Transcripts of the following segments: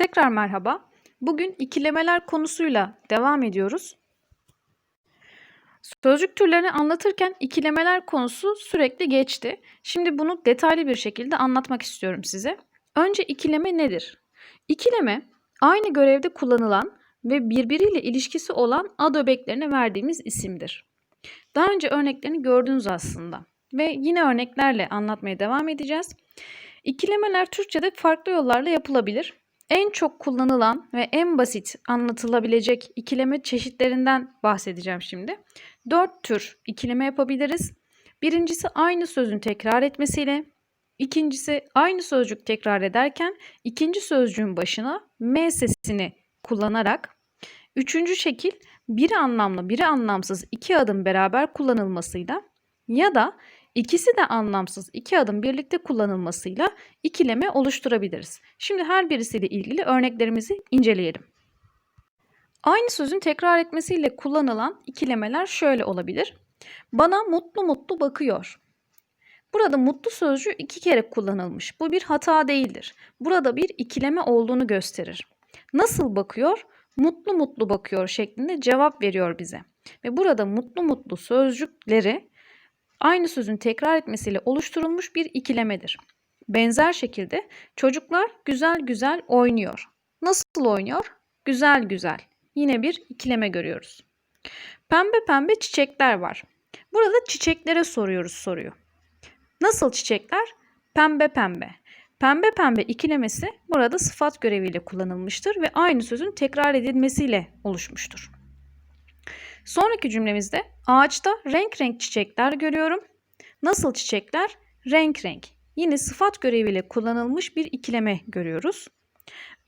Tekrar merhaba. Bugün ikilemeler konusuyla devam ediyoruz. Sözcük türlerini anlatırken ikilemeler konusu sürekli geçti. Şimdi bunu detaylı bir şekilde anlatmak istiyorum size. Önce ikileme nedir? İkileme aynı görevde kullanılan ve birbiriyle ilişkisi olan ad öbeklerine verdiğimiz isimdir. Daha önce örneklerini gördünüz aslında ve yine örneklerle anlatmaya devam edeceğiz. İkilemeler Türkçe'de farklı yollarla yapılabilir. En çok kullanılan ve en basit anlatılabilecek ikileme çeşitlerinden bahsedeceğim şimdi. Dört tür ikileme yapabiliriz. Birincisi aynı sözün tekrar etmesiyle. İkincisi aynı sözcük tekrar ederken ikinci sözcüğün başına M sesini kullanarak. Üçüncü şekil biri anlamlı biri anlamsız iki adım beraber kullanılmasıyla ya da İkisi de anlamsız iki adım birlikte kullanılmasıyla ikileme oluşturabiliriz. Şimdi her birisiyle ilgili örneklerimizi inceleyelim. Aynı sözün tekrar etmesiyle kullanılan ikilemeler şöyle olabilir. Bana mutlu mutlu bakıyor. Burada mutlu sözcüğü iki kere kullanılmış. Bu bir hata değildir. Burada bir ikileme olduğunu gösterir. Nasıl bakıyor? Mutlu mutlu bakıyor şeklinde cevap veriyor bize. Ve burada mutlu mutlu sözcükleri aynı sözün tekrar etmesiyle oluşturulmuş bir ikilemedir. Benzer şekilde çocuklar güzel güzel oynuyor. Nasıl oynuyor? Güzel güzel. Yine bir ikileme görüyoruz. Pembe pembe çiçekler var. Burada çiçeklere soruyoruz soruyu. Nasıl çiçekler? Pembe pembe. Pembe pembe ikilemesi burada sıfat göreviyle kullanılmıştır ve aynı sözün tekrar edilmesiyle oluşmuştur. Sonraki cümlemizde ağaçta renk renk çiçekler görüyorum. Nasıl çiçekler? Renk renk. Yine sıfat göreviyle kullanılmış bir ikileme görüyoruz.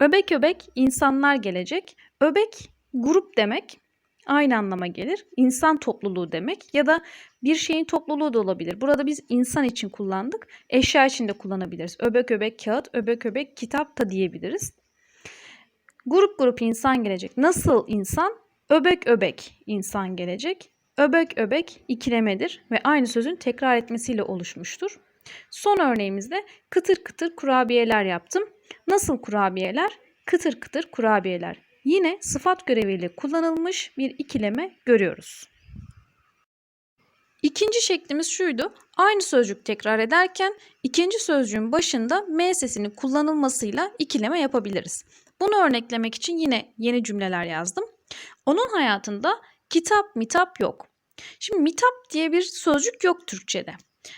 Öbek öbek insanlar gelecek. Öbek grup demek. Aynı anlama gelir. İnsan topluluğu demek ya da bir şeyin topluluğu da olabilir. Burada biz insan için kullandık. Eşya için de kullanabiliriz. Öbek öbek kağıt, öbek öbek kitap da diyebiliriz. Grup grup insan gelecek. Nasıl insan? Öbek öbek insan gelecek. Öbek öbek ikilemedir ve aynı sözün tekrar etmesiyle oluşmuştur. Son örneğimizde kıtır kıtır kurabiyeler yaptım. Nasıl kurabiyeler? Kıtır kıtır kurabiyeler. Yine sıfat göreviyle kullanılmış bir ikileme görüyoruz. İkinci şeklimiz şuydu. Aynı sözcük tekrar ederken ikinci sözcüğün başında M sesini kullanılmasıyla ikileme yapabiliriz. Bunu örneklemek için yine yeni cümleler yazdım. Onun hayatında kitap mitap yok. Şimdi mitap diye bir sözcük yok Türkçe'de.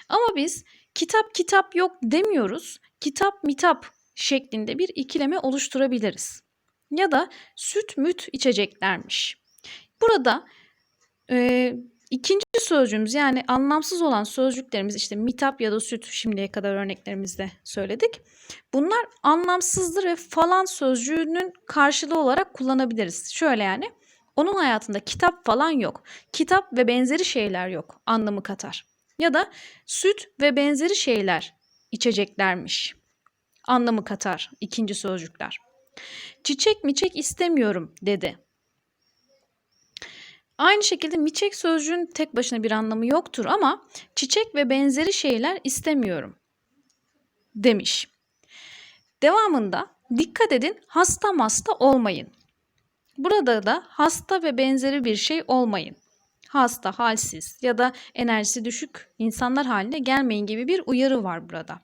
Ama biz kitap kitap yok demiyoruz. Kitap mitap şeklinde bir ikileme oluşturabiliriz. Ya da süt müt içeceklermiş. Burada e, ikinci sözcüğümüz yani anlamsız olan sözcüklerimiz işte mitap ya da süt şimdiye kadar örneklerimizde söyledik. Bunlar anlamsızdır ve falan sözcüğünün karşılığı olarak kullanabiliriz. Şöyle yani onun hayatında kitap falan yok. Kitap ve benzeri şeyler yok anlamı katar. Ya da süt ve benzeri şeyler içeceklermiş anlamı katar ikinci sözcükler. Çiçek miçek istemiyorum dedi. Aynı şekilde miçek sözcüğün tek başına bir anlamı yoktur ama çiçek ve benzeri şeyler istemiyorum demiş. Devamında dikkat edin hasta masta olmayın. Burada da hasta ve benzeri bir şey olmayın. Hasta, halsiz ya da enerjisi düşük insanlar haline gelmeyin gibi bir uyarı var burada.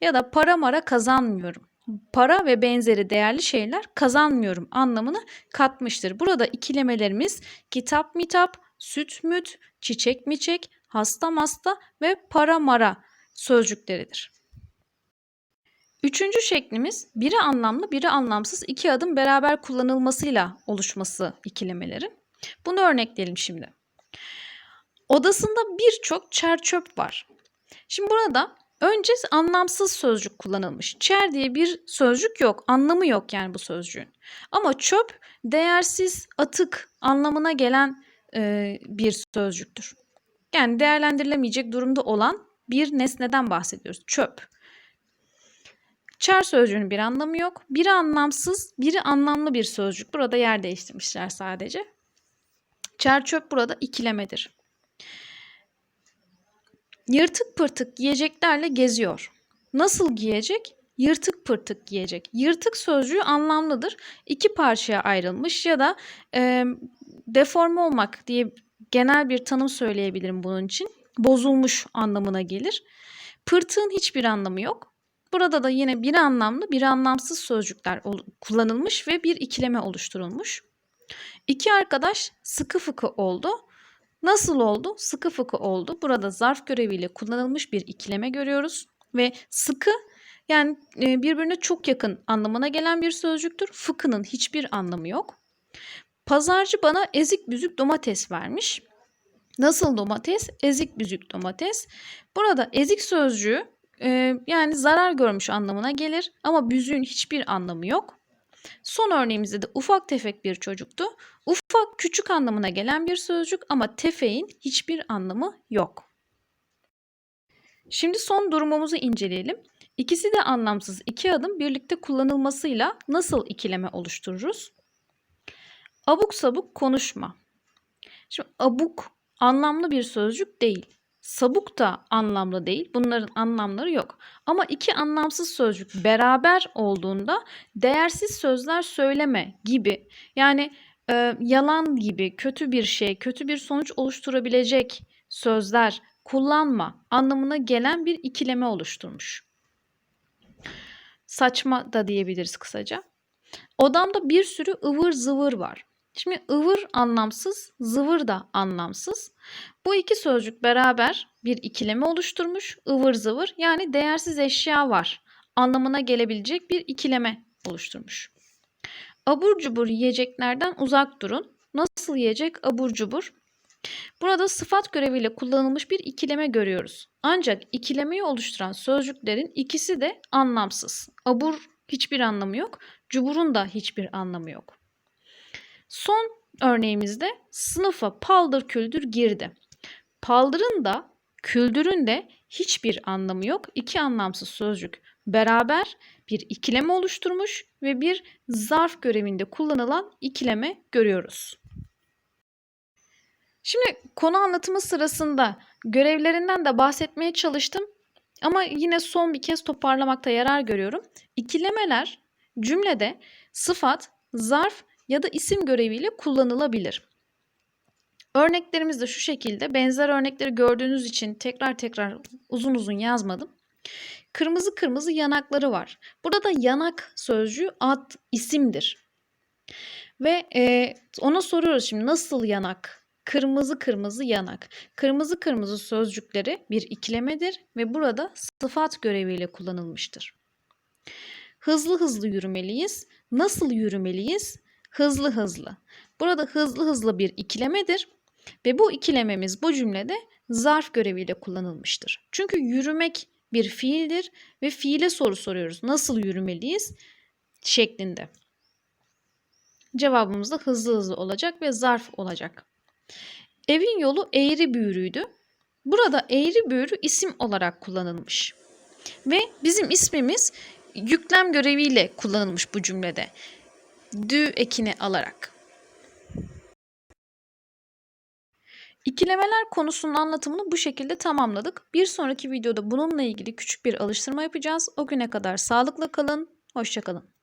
Ya da para mara kazanmıyorum. Para ve benzeri değerli şeyler kazanmıyorum anlamını katmıştır. Burada ikilemelerimiz kitap mitap, süt müt, çiçek miçek, hasta masta ve para mara sözcükleridir. Üçüncü şeklimiz biri anlamlı biri anlamsız iki adım beraber kullanılmasıyla oluşması ikilemelerin. Bunu örnekleyelim şimdi. Odasında birçok çer çöp var. Şimdi burada önce anlamsız sözcük kullanılmış. Çer diye bir sözcük yok. Anlamı yok yani bu sözcüğün. Ama çöp değersiz, atık anlamına gelen e, bir sözcüktür. Yani değerlendirilemeyecek durumda olan bir nesneden bahsediyoruz. Çöp. Çer sözcüğünün bir anlamı yok. Biri anlamsız, biri anlamlı bir sözcük. Burada yer değiştirmişler sadece. Çer çöp burada ikilemedir. Yırtık pırtık giyeceklerle geziyor. Nasıl giyecek? yırtık pırtık giyecek. Yırtık sözcüğü anlamlıdır. İki parçaya ayrılmış ya da e, deforme olmak diye genel bir tanım söyleyebilirim bunun için. Bozulmuş anlamına gelir. Pırtığın hiçbir anlamı yok. Burada da yine bir anlamlı bir anlamsız sözcükler kullanılmış ve bir ikileme oluşturulmuş. İki arkadaş sıkı fıkı oldu. Nasıl oldu? Sıkı fıkı oldu. Burada zarf göreviyle kullanılmış bir ikileme görüyoruz. Ve sıkı yani e, birbirine çok yakın anlamına gelen bir sözcüktür. Fıkının hiçbir anlamı yok. Pazarcı bana ezik büzük domates vermiş. Nasıl domates? Ezik büzük domates. Burada ezik sözcüğü e, yani zarar görmüş anlamına gelir ama büzüğün hiçbir anlamı yok. Son örneğimizde de ufak tefek bir çocuktu. Ufak küçük anlamına gelen bir sözcük ama tefeğin hiçbir anlamı yok. Şimdi son durumumuzu inceleyelim. İkisi de anlamsız iki adım birlikte kullanılmasıyla nasıl ikileme oluştururuz? Abuk sabuk konuşma. Şimdi abuk anlamlı bir sözcük değil. Sabuk da anlamlı değil. Bunların anlamları yok. Ama iki anlamsız sözcük beraber olduğunda değersiz sözler söyleme gibi yani e, yalan gibi kötü bir şey, kötü bir sonuç oluşturabilecek sözler kullanma anlamına gelen bir ikileme oluşturmuş. Saçma da diyebiliriz kısaca. Odamda bir sürü ıvır zıvır var. Şimdi ıvır anlamsız, zıvır da anlamsız. Bu iki sözcük beraber bir ikileme oluşturmuş. ıvır zıvır yani değersiz eşya var anlamına gelebilecek bir ikileme oluşturmuş. Abur cubur yiyeceklerden uzak durun. Nasıl yiyecek abur cubur? Burada sıfat göreviyle kullanılmış bir ikileme görüyoruz. Ancak ikilemeyi oluşturan sözcüklerin ikisi de anlamsız. Abur hiçbir anlamı yok, cuburun da hiçbir anlamı yok. Son örneğimizde sınıfa paldır küldür girdi. Paldırın da küldürün de hiçbir anlamı yok. İki anlamsız sözcük beraber bir ikileme oluşturmuş ve bir zarf görevinde kullanılan ikileme görüyoruz. Şimdi konu anlatımı sırasında görevlerinden de bahsetmeye çalıştım. Ama yine son bir kez toparlamakta yarar görüyorum. İkilemeler cümlede sıfat, zarf ya da isim göreviyle kullanılabilir. Örneklerimiz de şu şekilde. Benzer örnekleri gördüğünüz için tekrar tekrar uzun uzun yazmadım. Kırmızı kırmızı yanakları var. Burada da yanak sözcüğü ad isimdir. Ve e, ona soruyoruz şimdi nasıl yanak? Kırmızı kırmızı yanak. Kırmızı kırmızı sözcükleri bir ikilemedir ve burada sıfat göreviyle kullanılmıştır. Hızlı hızlı yürümeliyiz. Nasıl yürümeliyiz? Hızlı hızlı. Burada hızlı hızlı bir ikilemedir ve bu ikilememiz bu cümlede zarf göreviyle kullanılmıştır. Çünkü yürümek bir fiildir ve fiile soru soruyoruz. Nasıl yürümeliyiz? şeklinde. Cevabımız da hızlı hızlı olacak ve zarf olacak. Evin yolu eğri büğrüydü. Burada eğri büğrü isim olarak kullanılmış. Ve bizim ismimiz yüklem göreviyle kullanılmış bu cümlede. Dü ekini alarak. İkilemeler konusunun anlatımını bu şekilde tamamladık. Bir sonraki videoda bununla ilgili küçük bir alıştırma yapacağız. O güne kadar sağlıkla kalın, hoşçakalın.